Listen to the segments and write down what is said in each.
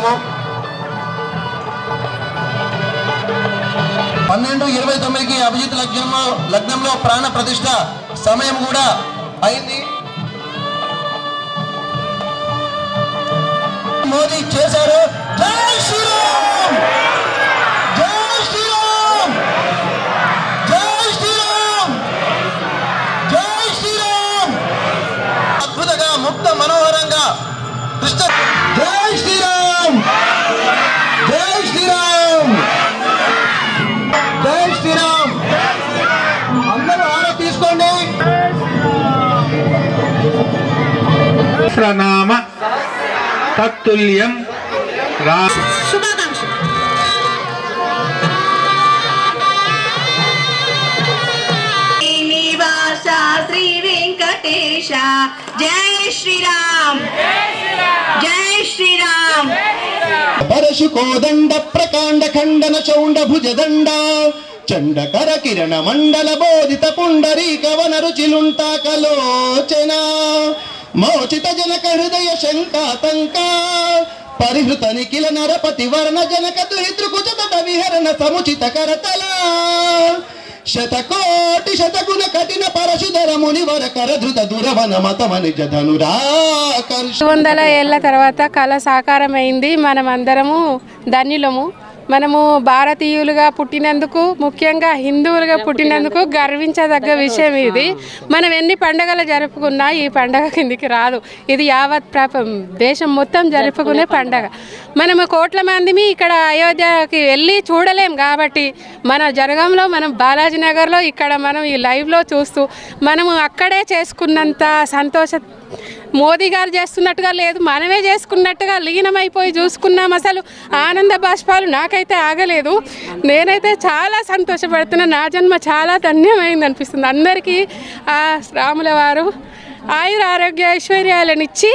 కోరుకుంటున్నాము పన్నెండు ఇరవై తొమ్మిదికి అభిజిత్ లగ్నంలో లగ్నంలో ప్రాణ ప్రతిష్ట సమయం కూడా అయింది. మోదీ చేశారు. జై! సహస్రనామ తత్తుల్యం రా శ్రీ వెంకటేశ జై శ్రీరామ్. జై శ్రీరామ్. పరశు కోదండ ప్రకాండ ఖండన చౌండ భుజదండ చండకర కిరణ మండల బోధిత పుండరీక వన రుచిలుంటాకలోచన మోచిత జనక హృదయ శంకాతంక పరిహృత నిఖిల నరపతి వర్ణ జనక దురిద్రుకుచత విహరణ సముచిత కరతల. శతకోటి శతగుణ కఠిన పరశుధర మునివర కరధృత దురవన మతమని జధనురాకర్ష వందల ఏళ్ళ తర్వాత కళ సాకారమైంది మనం అందరము ధన్యులము. మనము భారతీయులుగా పుట్టినందుకు ముఖ్యంగా హిందువులుగా పుట్టినందుకు గర్వించదగ్గ విషయం ఇది. మనం ఎన్ని పండుగలు జరుపుకున్నా ఈ పండగ కిందికి రాదు. ఇది యావత్ ప్రప దేశం మొత్తం జరుపుకునే పండగ. మనము కోట్ల మందిమి ఇక్కడ అయోధ్యకి వెళ్ళి చూడలేం కాబట్టి మన జరగంలో మనం బాలాజీ నగర్లో ఇక్కడ మనం ఈ లైవ్లో చూస్తూ మనము అక్కడే చేసుకున్నంత సంతోష మోదీ గారు చేస్తున్నట్టుగా లేదు మనమే చేసుకున్నట్టుగా లీనమైపోయి చూసుకున్నాం. అసలు ఆనంద బాష్పాలు నాకైతే ఆగలేదు. నేనైతే చాలా సంతోషపడుతున్నా. నా జన్మ చాలా ధన్యమైంది అనిపిస్తుంది. అందరికీ ఆ రాముల వారు ఆయుర ఆరోగ్య ఐశ్వర్యాలను ఇచ్చి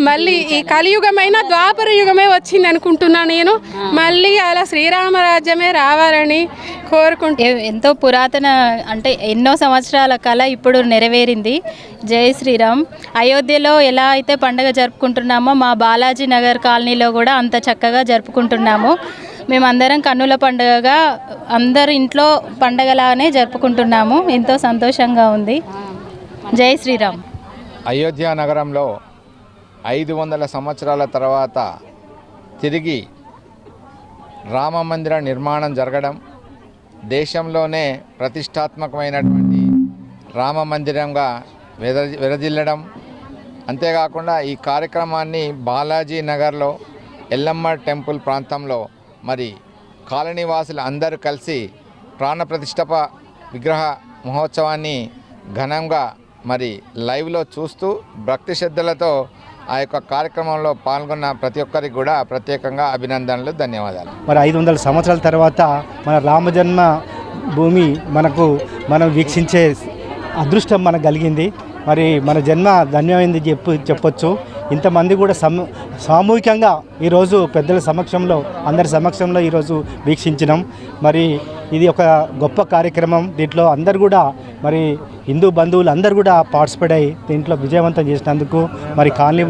మళ్ళీ ఈ కలియుగమైన ద్వాపర యుగమే వచ్చింది అనుకుంటున్నా నేను. మళ్ళీ అలా శ్రీరామరాజ్యమే రావాలని కోరుకుంటున్నాను ఎ- ఎంతో పురాతన అంటే ఎన్నో సంవత్సరాల కళ ఇప్పుడు నెరవేరింది. జై శ్రీరామ్. అయోధ్యలో ఎలా అయితే పండుగ జరుపుకుంటున్నామో మా బాలాజీ నగర్ కాలనీలో కూడా అంత చక్కగా జరుపుకుంటున్నాము. మేమందరం కన్నుల పండుగగా అందరు ఇంట్లో పండగలానే జరుపుకుంటున్నాము. ఎంతో సంతోషంగా ఉంది. జై శ్రీరామ్. అయోధ్య నగరంలో ఐదు వందల సంవత్సరాల తర్వాత తిరిగి రామ మందిర నిర్మాణం జరగడం దేశంలోనే ప్రతిష్టాత్మకమైనటువంటి రామ మందిరంగా వెద విరజిల్లడం అంతేకాకుండా ఈ కార్యక్రమాన్ని బాలాజీ నగర్లో ఎల్లమ్మ టెంపుల్ ప్రాంతంలో మరి కాలనీవాసులు అందరూ కలిసి ప్రాణప్రతిష్టప విగ్రహ మహోత్సవాన్ని ఘనంగా మరి లైవ్లో చూస్తూ భక్తి శ్రద్ధలతో ఆ యొక్క కార్యక్రమంలో పాల్గొన్న ప్రతి ఒక్కరికి కూడా ప్రత్యేకంగా అభినందనలు ధన్యవాదాలు. మరి ఐదు వందల సంవత్సరాల తర్వాత మన రామజన్మ భూమి మనకు మనం వీక్షించే అదృష్టం మనకు కలిగింది. మరి మన జన్మ ధన్యమైంది చెప్పు చెప్పొచ్చు. ఇంతమంది కూడా సమ సామూహికంగా ఈరోజు పెద్దల సమక్షంలో అందరి సమక్షంలో ఈరోజు వీక్షించినాం. మరి ఇది ఒక గొప్ప కార్యక్రమం. దీంట్లో అందరు కూడా మరి హిందూ బంధువులు అందరు కూడా పార్టిసిపేట్ అయ్యి దీంట్లో విజయవంతం చేసినందుకు మరి కాలనీ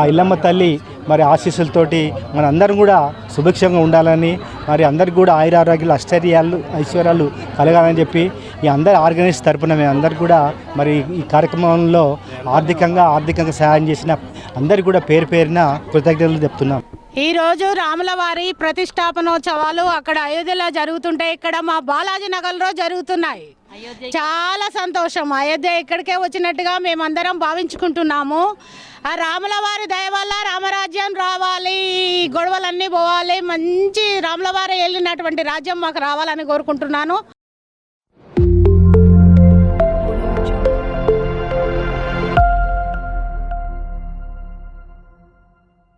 ఆ ఇల్లమ్మ తల్లి మరి ఆశీస్సులతోటి మన అందరం కూడా సుభిక్షంగా ఉండాలని మరి అందరికి కూడా ఆయురారోగ్యాలు అష్టర్యాలు ఐశ్వర్యాలు కలగాలని చెప్పి ఈ అందరి ఆర్గనైజ్ తరపున మేము అందరు కూడా మరి ఈ కార్యక్రమంలో ఆర్థికంగా ఆర్థికంగా సహాయం చేసిన అందరికి కూడా పేరు పేరున కృతజ్ఞతలు చెప్తున్నాం. ఈ రోజు రాముల వారి ప్రతిష్టాపనోత్సవాలు అక్కడ అయోధ్యలో జరుగుతుంటే ఇక్కడ మా బాలాజీ నగర్లో జరుగుతున్నాయి. చాలా సంతోషం. అయోధ్య ఇక్కడికే వచ్చినట్టుగా మేమందరం భావించుకుంటున్నాము. ఆ రాముల వారి దయ వల్ల రామరాజ్యం రావాలి గొడవలన్నీ పోవాలి మంచి రాముల వారి వెళ్ళినటువంటి రాజ్యం మాకు రావాలని కోరుకుంటున్నాను.